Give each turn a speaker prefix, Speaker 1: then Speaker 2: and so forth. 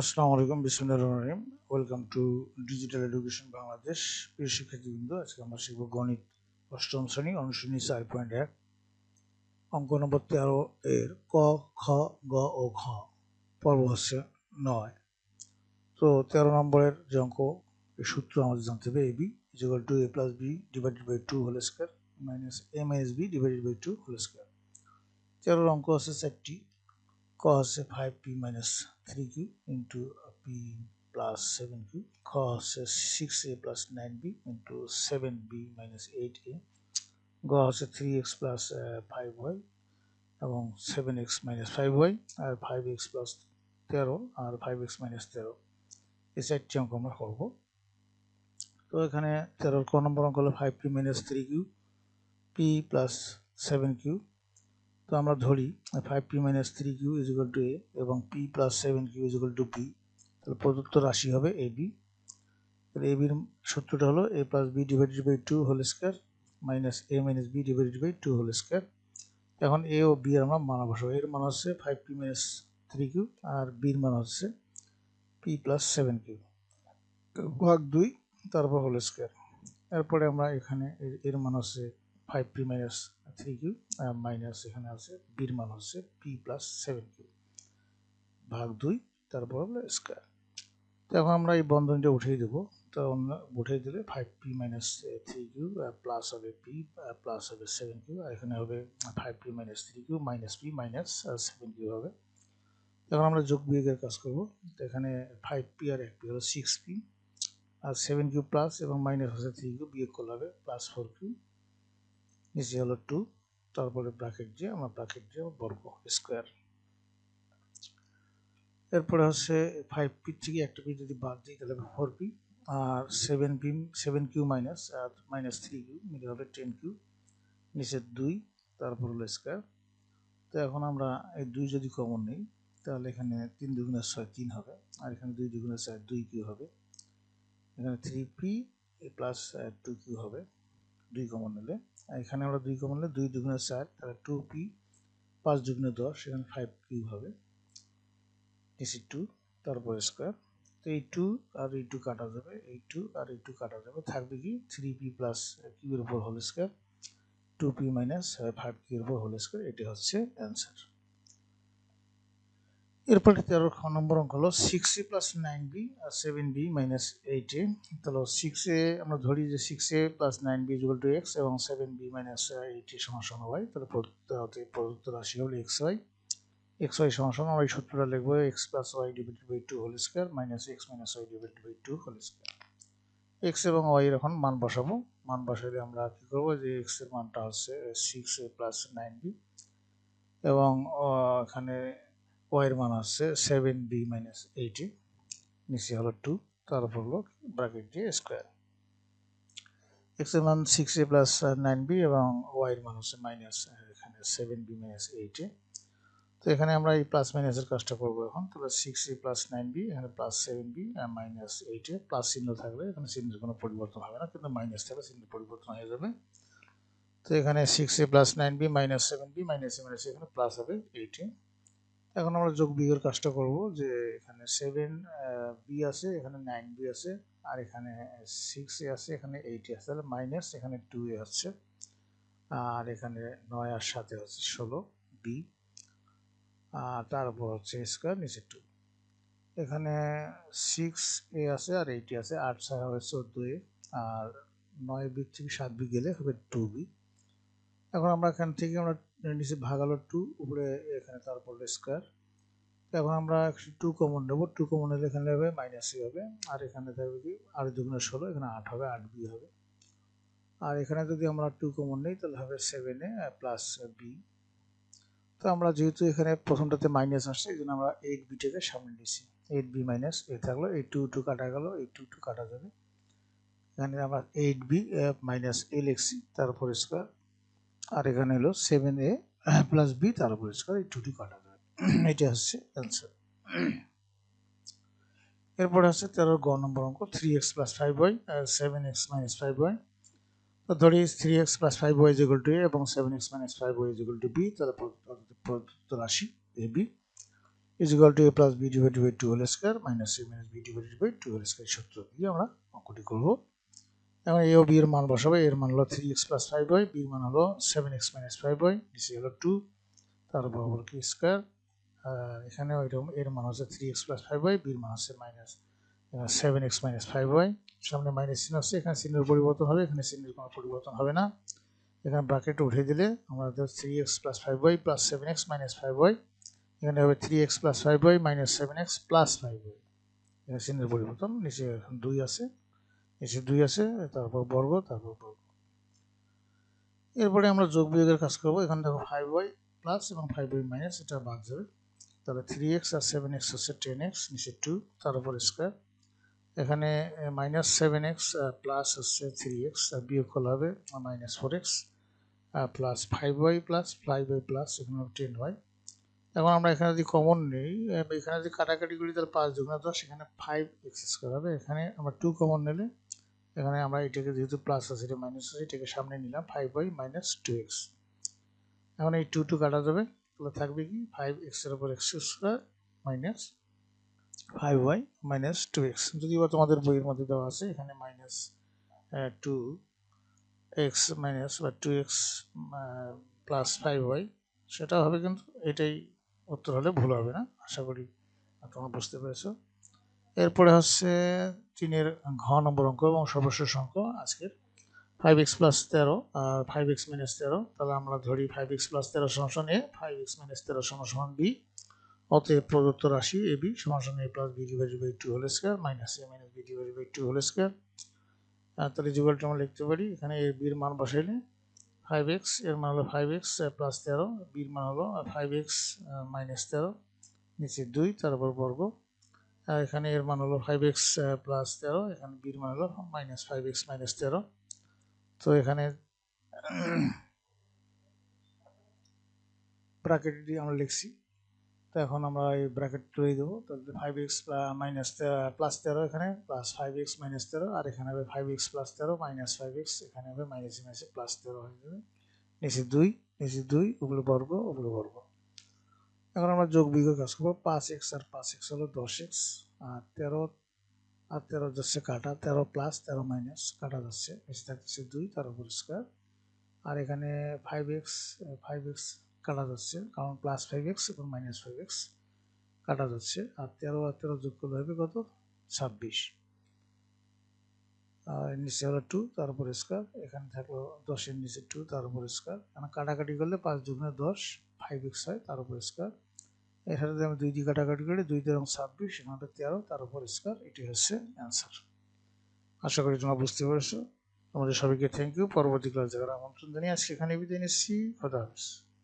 Speaker 1: আসসালামু আলাইকুম বিসমুল্লাহ রহিম। Welcome to digital education Bangladesh প্রিয় শিক্ষার্থীবৃন্দ, আজকে আমরা শিখব গণিত অষ্টম শ্রেণি, অনুশীলনী চার পয়েন্ট এক। অঙ্ক নম্বর তেরো এর ক, খ, গ ও খ পর্ব হচ্ছে নয়। তো তেরো নম্বরের যে অঙ্ক, এই সূত্র আমাদের জানতে হবে a b is equal to a plus b divided by two whole square minus a S b divided by two whole square তেরোর অঙ্ক আছে চারটি। পি প্লাস সেভেন কিউ খ হচ্ছে six a plus nine b into seven b minus eight a গ হচ্ছে three x plus five y এবং seven x minus five y আর five x plus তেরো, আর ফাইভ এক্স মাইনাস তেরো। এই চারটি অঙ্ক আমরা করব। তো এখানে তেরোর ক নম্বর অঙ্ক হলো five p minus three q p plus seven q তো আমরা ধরি five p minus three q is equal to a এবং p plus seven q is equal to p তাহলে প্রদত্ত রাশি হবে এ বি তাহলে এ বির সূত্রটা হলো a plus b divided by two whole square minus a minus b divided by two whole square এখন এ ও বি এর আমরা মান বসাবো। এর মান হচ্ছে five p minus three q আর বির মান হচ্ছে পি প্লাস সেভেন কিউ ভাগ দুই, তারপর হোল স্কোয়ার এরপরে আমরা এখানে এর মান হচ্ছে five p minus three q minus এখানে আছে বির মান হচ্ছে পি প্লাস সেভেন কিউ ভাগ দুই, তারপর হলো স্কোয়ার তো এখন আমরা এই বন্ধনটা উঠিয়ে দেবো। তো উঠিয়ে দিলে five p minus three q plus হবে পি প্লাস হবে সেভেন কিউ আর এখানে হবে five p minus three q minus p minus seven q হবে। এখন আমরা যোগ বিয়োগের কাজ করব। তো এখানে ফাইভ পি আর এক পি হলো সিক্স পি আর সেভেন কিউ প্লাস এবং মাইনাস হচ্ছে থ্রি কিউ বিয়োগ করলে হবে প্লাস ফোর কিউ নিচে হলো টু তারপরে ব্র্যাকেট দিয়ে আমরা ব্র্যাকেট দিয়ে বর্গ স্কোয়ার এরপরে হচ্ছে ফাইভ পি থেকে একটা পি যদি বাদ দিই, তাহলে four P R seven p seven q minus আর মাইনাস থ্রি কিউ মিলে হবে টেন কিউ নিচে দুই, তারপর হলো স্কোয়ার তো এখন আমরা এই দুই যদি কমন নিই, তাহলে এখানে তিন দুগুণের ছয় তিন হবে, আর এখানে দুই দুগুণের চার দুই কিউ হবে। এখানে three p plus two q হবে, দুই কমন নিলে। এখানে আমরা দুই কমন নিলে দুই দুগুণে চার, তাহলে টু পি পাঁচ দুগুণে দশ, এখানে ফাইভ কিউ হবে। এসি টু তারপর স্কোয়ার তো এই টু আর এই টু কাটা যাবে, এই টু আর এই টু কাটা যাবে। থাকবে কি থ্রি পি প্লাস কিউর উপর whole square two p minus five কিউর উপর হোল স্কোয়ার এটি হচ্ছে অ্যান্সার এরপরে তেরো খ নম্বর অঙ্ক হলো six a plus nine b R seven b minus eight a তাহলে সিক্স এ আমরা ধরি যে six a plus nine b equal to x এবং seven b minus eight a সমান ওয়াই তাহলে প্রদত্ত প্রদত্ত রাশি হলো এক্স ওয়াই এক্স ওয়াই সমান সমান এই সূত্রটা লিখব x plus y divided by two whole square minus x minus y divided by two whole square x এবং ওয়াই এর এখন মান বসাবো। মান বসালে আমরা কি করব যে এক্সের মানটা হচ্ছে six a plus nine b এবং এখানে ওয়াইয়ের মান আসছে সেভেন বি মাইনাস এইটি নিচে হলো টু তারপর হলো ব্র্যাকেট দিয়ে স্কোয়ার এক্সের মান six a plus nine b এবং ওয়াইয়ের মান হচ্ছে মাইনাস এখানে সেভেন বি মাইনাস এইট তো এখানে আমরা এই প্লাস মাইনাসের কাজটা করব এখন। তাহলে six a plus nine b এখানে প্লাস সেভেন বি মাইনাস এইটে প্লাস চিহ্ন থাকলে এখানে চিহ্নের কোনো পরিবর্তন হবে না, কিন্তু মাইনাস থাকলে চিহ্নের পরিবর্তন হয়ে যাবে। তো এখানে six a plus nine b minus seven b minus a minus এখানে প্লাস হবে এইটে এখন আমরা যোগ বিয়োগের কাজটা করব, যে এখানে সেভেন বি আছে, এখানে নাইন বি আছে, আর এখানে সিক্স এ আছে, এখানে এইট এ আছে, তাহলে মাইনাস এখানে টু এ আছে, আর এখানে নয় আর সাথে হচ্ছে ষোলো বি আর তারপর হচ্ছে স্কোয়ার নিচে টু এখানে সিক্স এ আছে আর এইটি আছে, আট ছয় হবে চোদ্দ এ, আর নয় বি থেকে সাত বি গেলে হবে টু বি এখন আমরা এখান থেকে আমরা নিচে ভাগালো টু উপরে এখানে তারপর স্কোয়ার এখন আমরা টু কমন নেব। টু কমন নিলে এখানে হবে মাইনাস হবে। আর এখানে থাকবে কি? আর দুগুণে ষোলো, এখানে আট হবে, আট বি হবে। আর এখানে যদি আমরা টু কমন নিই, তাহলে হবে সেভেন এ প্লাস বি তো আমরা যেহেতু এখানে প্রথমটাতে মাইনাস আসছে, এই জন্য আমরা এইট বিটাকে সামনে নিয়েছি। এইট বি মাইনাস এ থাকল এই টু টু কাটা গেল এই টু টু কাটা যাবে। এখানে আমরা এইট বি মাইনাস এ লিখছি তার উপর স্কোয়ার আর এখানে হলো সেভেন এ প্লাস বি তার উপর স্কোয়ার এই টু টু কাটা যাবে এটা হচ্ছে অ্যান্সার এরপর হচ্ছে তেরো গ নম্বর অঙ্ক three x plus five y seven x minus five y তো ধরি three x plus five y equal to a এবং seven x minus five y equal to b তাহলে প্রদত্ত রাশি a b is equal to a plus b divided by two whole square minus a minus b divided by two whole square সূত্র দিয়ে আমরা অঙ্কটি করব। এখন এ ও বি এর মান বসাবো। এর মান হলো three x plus five y বির মান হলো seven x minus five y নিচে হলো টু তারপর হলো কি স্কোয়ার এখানে ওইরকম এর মান হচ্ছে three x plus five y বির মান হচ্ছে minus seven x minus five y সামনে মাইনাস চিহ্ন হচ্ছে এখানে চিহ্নের পরিবর্তন হবে, এখানে চিহ্নের কোনো পরিবর্তন হবে না। এখানে ব্রাকেট উঠে দিলে আমাদের three x plus five y plus seven x minus five y এখানে হবে three x plus five y minus seven x plus five y এখানে চিহ্নের পরিবর্তন, নিচে দুই আছে। নিচে দুই আছে, তারপর বর্গ তারপর বর্গ। এরপরে আমরা যোগ বিয়োগের কাজ করব। এখানে দেখো ফাইভ ওয়াই প্লাস এবং ফাইভ ওয়াই মাইনাস এটা বাদ যাবে। তাহলে থ্রি এক্স আর সেভেন এক্স হচ্ছে টেন এক্স নিচে টু তার উপর স্কোয়ার এখানে মাইনাস সেভেন এক্স প্লাস হচ্ছে থ্রি এক্স আর বিয়োগ করলে হবে minus four x plus five y plus five y plus এখানে টেন ওয়াই এখন আমরা এখানে যদি কমন নেই এখানে যদি কাটাকাটি করি, তাহলে পাঁচ দুগুণা দশ, এখানে ফাইভ এক্স স্কোয়ার হবে। এখানে আমরা টু কমন নিলে এখানে আমরা এটাকে যেহেতু প্লাস আছে, এটা মাইনাস আছে, এটাকে সামনে নিলাম five y minus two x এখন এই টু টু কাটা যাবে, তাহলে থাকবে কি? ফাইভ এক্সের উপর x square minus five y minus two x যদি বা তোমাদের বইয়ের মধ্যে দেওয়া আছে, এখানে মাইনাস টু এক্স মাইনাস বা two x plus five y সেটা হবে কিন্তু এটাই উত্তর হলে ভুল হবে না, আশা করি তোমরা বুঝতে পেরেছ। এরপরে হচ্ছে তিনের ঘ নম্বর অঙ্ক এবং সর্বশেষ অঙ্ক আজকের। ফাইভ এক্স প্লাস তেরো, আর ফাইভ এক্স মাইনাস তেরো, তাহলে আমরা ধরি ফাইভ এক্স প্লাস তেরো সমান এ ফাইভ এক্স মাইনাস তেরো সমান বি। অতএব প্রদত্ত রাশি এ, বি সমান a plus b divided by two whole square minus a minus b divided by two whole square তাহলে যুগলটা আমরা লিখতে পারি, এখানে এ বির মান বসাইলে ফাইভ এক্সের মান হলো ফাইভ এক্স প্লাস তেরো বির মান হলো ফাইভ এক্স মাইনাস তেরো, নিচে দুই তারপর বর্গ। এখানে এর মান হলো ফাইভ এক্স প্লাস তেরো এখানে বির মান হলো মাইনাস ফাইভ এক্স মাইনাস তেরো তো এখানে ব্র্যাকেট আমরা লিখছি। তো এখন আমরা এই ব্র্যাকেট তুলে দেবো। তাহলে ফাইভ এক্স মাইনাস প্লাস তেরো এখানে প্লাস ফাইভ এক্স মাইনাস তেরো আর এখানে হবে ফাইভ এক্স প্লাস তেরো মাইনাস ফাইভ এক্স এখানে হবে মাইনাস মাইনাসে প্লাস তেরো হয়ে যাবে। নিচে দুই নিচে দুই ওগুলো বর্গ ওগুলো বর্গ। এখন আমরা যোগ বিয়োগের কাজ করব। পাঁচ এক্স আর পাঁচ এক্স হলো দশ এক্স। আর তেরো আর তেরো যাচ্ছে কাটা। তেরো প্লাস তেরো মাইনাস কাটা যাচ্ছে। নিচে থাকতেছে দুই, তার উপর স্কোয়ার। আর এখানে ফাইভ এক্স ফাইভ এক্স কাটা যাচ্ছে। কারণ প্লাস ফাইভ এক্স এবং মাইনাস ফাইভ এক্স কাটা যাচ্ছে। আর তেরো আর তেরো যোগ করলে হবে কত? ছাব্বিশ। আর নিচে হলো টু তার উপর স্কোয়ার। এখানে থাকল দশের নিচে টু তার উপর স্কোয়ার। কারণ কাটাকাটি করলে পাঁচ দুগুণে দশ ফাইভ এক্স হয়, তার উপর স্কোয়ার। এখানে যদি আমি দুই দিকে কাটাকাটি করি দুই দিয়ে ছাব্বিশ, এখানটা তেরো, তার উপর স্কোয়ার এটি হচ্ছে অ্যান্সার আশা করি তোমরা বুঝতে পেরেছ। আমাদের সবাইকে থ্যাংক ইউ পরবর্তী ক্লাস দেখার আমন্ত্রণ জানিয়ে আজকে এখানে বিদায় নিচ্ছি। খোদা হাফিজ।